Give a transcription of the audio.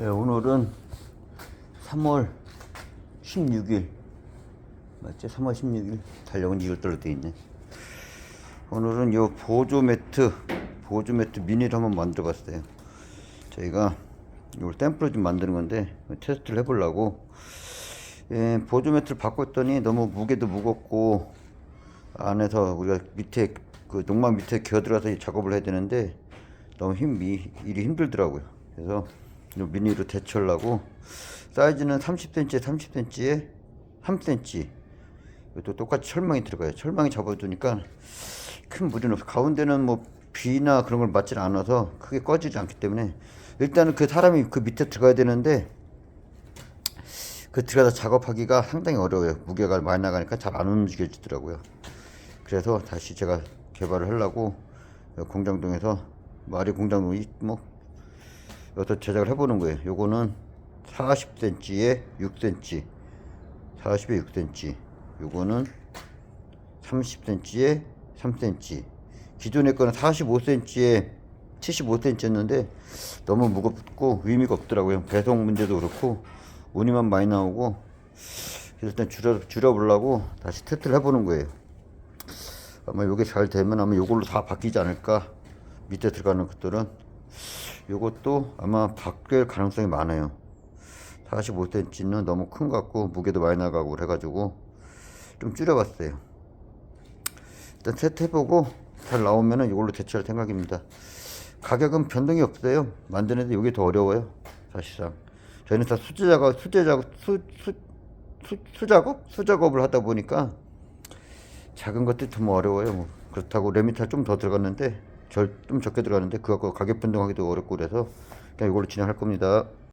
네, 오늘은 3월 16일 맞지? 3월 16일 달력은 이걸대로 돼 있네. 오늘은 요 보조 매트 보조 매트 미니를 한번 만들어 봤어요. 저희가 이걸 템플로 좀 만드는 건데 테스트를 해보려고 예, 보조 매트를 바꿨더니 너무 무게도 무겁고 안에서 우리가 밑에 그 농막 밑에 기어 들어가서 이 작업을 해야 되는데 너무 힘이 일이 힘들더라고요. 그래서 이 미니로 대처하려고 사이즈는 30cm에 30cm에 3cm. 이것도 똑같이 철망이 들어가요. 철망이 잡아두니까 큰 무리는 없어. 가운데는 뭐 비나 그런 걸 맞지 않아서 크게 꺼지지 않기 때문에 일단은 그 사람이 그 밑에 들어가야 되는데 그 들어가서 작업하기가 상당히 어려워요. 무게가 많이 나가니까 잘 안 움직여지더라고요. 그래서 다시 제가 개발을 하려고 공장동에서 마리 공장동이 뭐 여기서 제작을 해보는 거예요. 요거는 40cm에 6cm, 40에 6cm. 요거는 30cm에 3cm. 기존의 거는 45cm에 75cm였는데 너무 무겁고 의미가 없더라고요. 배송 문제도 그렇고 운이만 많이 나오고 그래서 일단 줄여 줄여보려고 다시 테스트를 해보는 거예요. 아마 요게 잘 되면 아마 요걸로 다 바뀌지 않을까. 밑에 들어가는 것들은 요것도 아마 바뀔 가능성이 많아요. 45cm는 너무 큰 것 같고 무게도 많이 나가고 그래가지고 좀 줄여봤어요. 일단 세트 해보고 잘 나오면은 이걸로 대체할 생각입니다. 가격은 변동이 없어요. 만드는데 이게 더 어려워요. 사실상 저희는 다 수제 작업, 수제 작업, 수, 수, 수, 수작업, 수작업을 하다 보니까 작은 것들이 좀 어려워요. 뭐. 그렇다고 레미탈 좀 더 들어갔는데 절 좀 적게 들어가는데 그거 가격 변동하기도 어렵고 그래서 그냥 이걸로 진행할 겁니다.